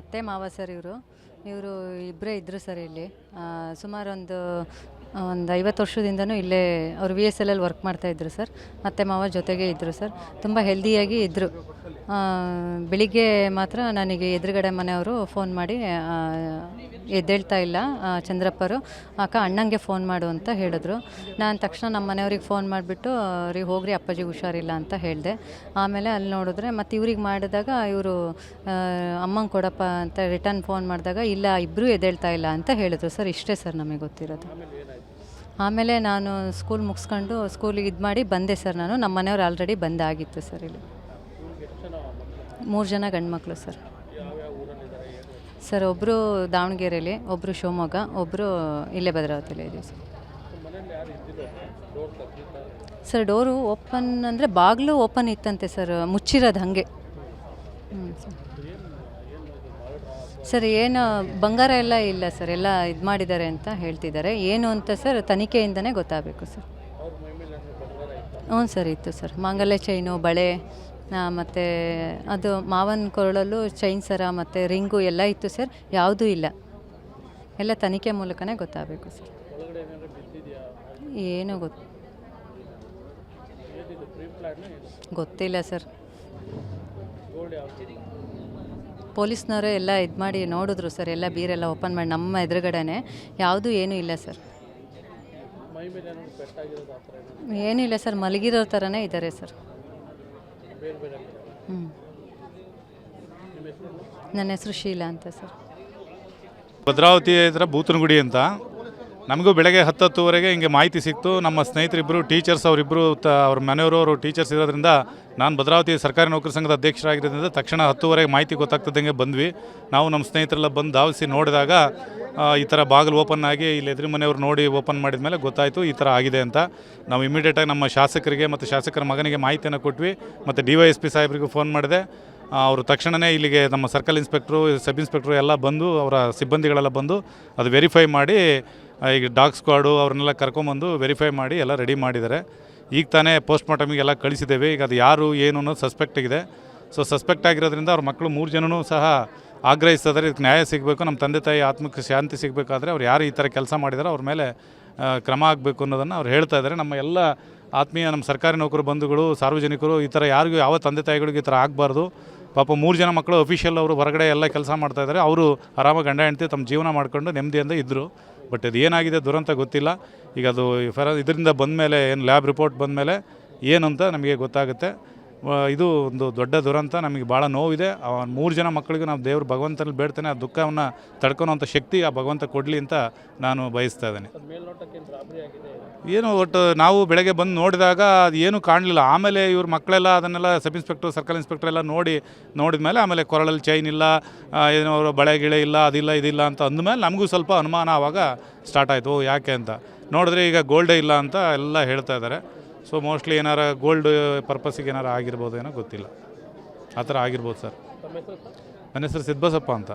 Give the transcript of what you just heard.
ಅತ್ತೆ ಮಾವ ಸರ್ ಇವರು. ಇವರು ಇಬ್ಬರೇ ಇದ್ದರು ಸರ್ ಇಲ್ಲಿ. ಸುಮಾರೊಂದು ಸುಮಾರು ಒಂದು ಐವತ್ತು ವರ್ಷದಿಂದನೂ ಇಲ್ಲೇ ಅವರು ವಿ ಎಸ್ ಎಲ್ ಅಲ್ಲಿ ವರ್ಕ್ ಮಾಡ್ತಾಯಿದ್ರು ಸರ್. ಮತ್ತೆ ಮಾವ ಜೊತೆಗೆ ಇದ್ದರು ಸರ್. ತುಂಬ ಹೆಲ್ದಿಯಾಗಿ ಇದ್ದರು ಬೆಳಿಗ್ಗೆ ಮಾತ್ರ ನನಗೆ ಎದುರುಗಡೆ ಮನೆಯವರು ಫೋನ್ ಮಾಡಿ ಎದ್ದೇಳ್ತಾ ಇಲ್ಲ ಚಂದ್ರಪ್ಪರು ಅಕ್ಕ, ಅಣ್ಣಂಗೆ ಫೋನ್ ಮಾಡು ಅಂತ ಹೇಳಿದ್ರು. ನಾನು ತಕ್ಷಣ ನಮ್ಮ ಮನೆಯವ್ರಿಗೆ ಫೋನ್ ಮಾಡಿಬಿಟ್ಟು, ಅವ್ರಿಗೆ ಹೋಗ್ರಿ ಅಪ್ಪಾಜಿಗೆ ಹುಷಾರಿಲ್ಲ ಅಂತ ಹೇಳಿದೆ. ಆಮೇಲೆ ಅಲ್ಲಿ ನೋಡಿದ್ರೆ ಮತ್ತು ಇವ್ರಿಗೆ ಮಾಡಿದಾಗ ಇವರು ಅಮ್ಮಂಗೆ ಕೊಡಪ್ಪ ಅಂತ ರಿಟರ್ನ್ ಫೋನ್ ಮಾಡಿದಾಗ, ಇಲ್ಲ ಇಬ್ಬರೂ ಎದ್ದೇಳ್ತಾ ಇಲ್ಲ ಅಂತ ಹೇಳಿದ್ರು ಸರ್. ಇಷ್ಟೇ ಸರ್ ನಮಗೆ ಗೊತ್ತಿರೋದು. ಆಮೇಲೆ ನಾನು ಸ್ಕೂಲ್ ಮುಗಿಸ್ಕೊಂಡು ಸ್ಕೂಲಿಗೆ ಇದು ಮಾಡಿ ಬಂದೆ ಸರ್ ನಾನು. ನಮ್ಮ ಮನೆಯವ್ರು ಆಲ್ರೆಡಿ ಬಂದಾಗಿತ್ತು ಸರ್ ಇಲ್ಲಿ. ಮೂರು ಜನ ಗಂಡ್ಮಕ್ಳು ಸರ್. ಸರ್ ಒಬ್ಬರು ದಾವಣಗೆರೆಯಲ್ಲಿ ಒಬ್ಬರು ಶಿವಮೊಗ್ಗ ಒಬ್ಬರು ಇಲ್ಲೇ ಭದ್ರಾವತಿಯಲ್ಲಿ ಇದ್ದೀವಿ ಸರ್. ಸರ್, ಡೋರು ಓಪನ್ ಅಂದರೆ ಬಾಗಿಲು ಓಪನ್ ಇತ್ತಂತೆ ಸರ್, ಮುಚ್ಚಿರೋದು ಹಾಗೆ. ಹ್ಞೂ ಸರ್. ಸರ್, ಏನು ಬಂಗಾರ ಎಲ್ಲ ಇಲ್ಲ ಸರ್, ಎಲ್ಲ ಇದು ಮಾಡಿದ್ದಾರೆ ಅಂತ ಹೇಳ್ತಿದ್ದಾರೆ. ಏನು ಅಂತ ಸರ್, ತನಿಖೆಯಿಂದನೇ ಗೊತ್ತಾಗಬೇಕು ಸರ್. ಹ್ಞೂ ಸರ್, ಇತ್ತು ಸರ್. ಮಾಂಗಲ್ಯ ಚೈನು ಬಳೆ ಮತ್ತು ಅದು ಮಾವನ ಕೊರಳಲ್ಲೂ ಚೈನ್ ಸರ, ಮತ್ತು ರಿಂಗು ಎಲ್ಲ ಇತ್ತು ಸರ್. ಯಾವುದೂ ಇಲ್ಲ. ಎಲ್ಲ ತನಿಖೆ ಮೂಲಕನೇ ಗೊತ್ತಾಗಬೇಕು ಸರ್. ಏನು ಗೊತ್ತು ಗೊತ್ತಿಲ್ಲ ಸರ್. ಪೊಲೀಸ್ನವರು ಎಲ್ಲ ಇದು ಮಾಡಿ ನೋಡಿದ್ರು ಸರ್ ಎಲ್ಲ ಬೀರೆಲ್ಲ ಓಪನ್ ಮಾಡಿ ನಮ್ಮ ಎದುರುಗಡೆನೆ. ಯಾವುದೂ ಏನೂ ಇಲ್ಲ ಸರ್. ಏನೂ ಇಲ್ಲ ಸರ್ ಮಲಗಿರೋ ಥರನೇ ಇದ್ದಾರೆ ಸರ್. ಹ್ಞೂ ನನ್ನ ಹೆಸರು ಶೀಲಾ ಅಂತ ಸರ್. ಭದ್ರಾವತಿ ಹತ್ರ ಬೂತನಗುಡಿ ಅಂತ. ನಮಗೂ ಬೆಳಗ್ಗೆ ಹತ್ತು ಹತ್ತುವರೆಗೆ ಹಿಂಗೆ ಮಾಹಿತಿ ಸಿಕ್ತು. ನಮ್ಮ ಸ್ನೇಹಿತರಿಬ್ಬರು ಟೀಚರ್ಸ್ ಅವರಿಬ್ಬರು ತ, ಅವ್ರ ಮನೆಯವರು ಅವರು ಟೀಚರ್ಸ್ ಇರೋದ್ರಿಂದ ನಾನು ಭದ್ರಾವತಿ ಸರ್ಕಾರಿ ನೌಕರ ಸಂಘದ ಅಧ್ಯಕ್ಷರಾಗಿರೋದ್ರಿಂದ ತಕ್ಷಣ ಹತ್ತುವರೆಗೆ ಮಾಹಿತಿ ಗೊತ್ತಾಗ್ತದಂಗೆ ಬಂದ್ವಿ. ನಾವು ನಮ್ಮ ಸ್ನೇಹಿತರೆಲ್ಲ ಬಂದು ಧಾವಿಸಿ ನೋಡಿದಾಗ ಈ ಥರ ಬಾಗಿಲು ಓಪನ್ ಆಗಿ ಇಲ್ಲಿ ಎದುರು ಮನೆಯವರು ನೋಡಿ ಓಪನ್ ಮಾಡಿದ ಮೇಲೆ ಗೊತ್ತಾಯಿತು ಈ ಥರ ಆಗಿದೆ ಅಂತ. ನಾವು ಇಮಿಡಿಯೇಟಾಗಿ ನಮ್ಮ ಶಾಸಕರಿಗೆ ಮತ್ತು ಶಾಸಕರ ಮಗನಿಗೆ ಮಾಹಿತಿಯನ್ನು ಕೊಟ್ವಿ. ಮತ್ತು ಡಿ ವೈ ಎಸ್ ಪಿ ಸಾಹೇಬರಿಗೂ ಫೋನ್ ಮಾಡಿದೆ. ಅವರು ತಕ್ಷಣವೇ ಇಲ್ಲಿಗೆ ನಮ್ಮ ಸರ್ಕಲ್ ಇನ್ಸ್ಪೆಕ್ಟ್ರು ಸಬ್ ಇನ್ಸ್ಪೆಕ್ಟ್ರು ಎಲ್ಲ ಬಂದು, ಅವರ ಸಿಬ್ಬಂದಿಗಳೆಲ್ಲ ಬಂದು ಅದು ವೆರಿಫೈ ಮಾಡಿ ಈಗ ಡಾಗ್ ಸ್ಕ್ವಾಡು ಅವ್ರನ್ನೆಲ್ಲ ಕರ್ಕೊಂಬಂದು ವೆರಿಫೈ ಮಾಡಿ ಎಲ್ಲ ರೆಡಿ ಮಾಡಿದ್ದಾರೆ. ಈಗ ತಾನೇ ಪೋಸ್ಟ್ ಮಾರ್ಟಮಿಗೆಲ್ಲ ಕಳಿಸಿದ್ದೇವೆ. ಈಗ ಅದು ಯಾರು, ಏನು ಅನ್ನೋದು ಸಸ್ಪೆಕ್ಟ್ ಆಗಿದೆ. ಸೊ ಸಸ್ಪೆಕ್ಟ್ ಆಗಿರೋದ್ರಿಂದ ಅವ್ರ ಮಕ್ಕಳು ಮೂರು ಜನನೂ ಸಹ ಆಗ್ರಹಿಸ್ತಿದ್ದಾರೆ. ಇದಕ್ಕೆ ನ್ಯಾಯ ಸಿಗಬೇಕು, ನಮ್ಮ ತಂದೆ ತಾಯಿ ಆತ್ಮಕ್ಕೆ ಶಾಂತಿ ಸಿಗಬೇಕಾದ್ರೆ ಅವ್ರು ಯಾರು ಈ ಥರ ಕೆಲಸ ಮಾಡಿದಾರೋ ಅವ್ರ ಮೇಲೆ ಕ್ರಮ ಆಗಬೇಕು ಅನ್ನೋದನ್ನು ಅವ್ರು ಹೇಳ್ತಾ ಇದ್ದಾರೆ. ನಮ್ಮ ಎಲ್ಲ ಆತ್ಮೀಯ, ನಮ್ಮ ಸರ್ಕಾರಿ ನೌಕರು ಬಂಧುಗಳು, ಸಾರ್ವಜನಿಕರು ಈ ಥರ ಯಾರಿಗೂ ಯಾವ ತಂದೆ ತಾಯಿಗಳಿಗೆ ಈ ಥರ ಆಗಬಾರ್ದು. ಪಾಪ ಮೂರು ಜನ ಮಕ್ಕಳು ಅಫಿಷಿಯಲ್ ಅವರು ಹೊರಗಡೆ ಎಲ್ಲ ಕೆಲಸ ಮಾಡ್ತಾಯಿದ್ದಾರೆ ಅವರು ಆರಾಮಾಗಿ ಗಂಡ ಹೆಂಡತಿ ತಮ್ಮ ಜೀವನ ಮಾಡ್ಕೊಂಡು ನೆಮ್ಮದಿಯಿಂದ ಇದ್ದರು ಬಟ್ ಅದು ಏನಾಗಿದೆ ದುರಂತ ಗೊತ್ತಿಲ್ಲ. ಈಗ ಅದು ಫರ ಇದರಿಂದ ಬಂದಮೇಲೆ ಏನು ಲ್ಯಾಬ್ ರಿಪೋರ್ಟ್ ಬಂದಮೇಲೆ ಏನು ಅಂತ ನಮಗೆ ಗೊತ್ತಾಗುತ್ತೆ. ಇದು ಒಂದು ದೊಡ್ಡ ದುರಂತ. ನಮಗೆ ಭಾಳ ನೋವಿದೆ. ಆ ಮೂರು ಜನ ಮಕ್ಕಳಿಗೂ ನಾವು ದೇವ್ರ ಭಗವಂತನಲ್ಲಿ ಬೇಡ್ತಾನೆ. ಆ ದುಃಖವನ್ನು ತಡ್ಕೊಳೋಂಥ ಶಕ್ತಿ ಆ ಭಗವಂತ ಕೊಡಲಿ ಅಂತ ನಾನು ಬಯಸ್ತಾ ಇದ್ದೇನೆ. ಏನು ಒಟ್ಟು ನಾವು ಬೆಳಗ್ಗೆ ಬಂದು ನೋಡಿದಾಗ ಅದು ಏನೂ ಕಾಣಲಿಲ್ಲ. ಆಮೇಲೆ ಇವ್ರ ಮಕ್ಕಳೆಲ್ಲ ಅದನ್ನೆಲ್ಲ ಸಬ್ ಇನ್ಸ್ಪೆಕ್ಟರ್ ಸರ್ಕಲ್ ಇನ್ಸ್ಪೆಕ್ಟರ್ ಎಲ್ಲ ನೋಡಿ ನೋಡಿದ ಮೇಲೆ ಆಮೇಲೆ ಕೊರಳಲ್ಲಿ ಚೈನ್ ಇಲ್ಲ ಏನೋ ಅವರು ಬಳೆ ಗಿಳೆ ಇಲ್ಲ ಅದಿಲ್ಲ ಇದಿಲ್ಲ ಅಂತ ಅಂದಮೇಲೆ ನಮಗೂ ಸ್ವಲ್ಪ ಅನುಮಾನ ಆವಾಗ ಸ್ಟಾರ್ಟ್ ಆಯಿತು. ಯಾಕೆ ಅಂತ. ನೋಡಿದ್ರೆ ಈಗ ಗೋಲ್ಡೇ ಇಲ್ಲ ಅಂತ ಎಲ್ಲ ಹೇಳ್ತಾ ಇದ್ದಾರೆ. ಸೊ ಮೋಸ್ಟ್ಲಿ ಏನಾರ ಗೋಲ್ಡ್ ಪರ್ಪಸ್ಸಿಗೆ ಏನಾರು ಆಗಿರ್ಬೋದು ಏನೋ ಗೊತ್ತಿಲ್ಲ. ಆ ಥರ ಆಗಿರ್ಬೋದು ಸರ್. ನನ್ನ ಹೆಸರು ಸಿದ್ಬಸಪ್ಪ ಅಂತ.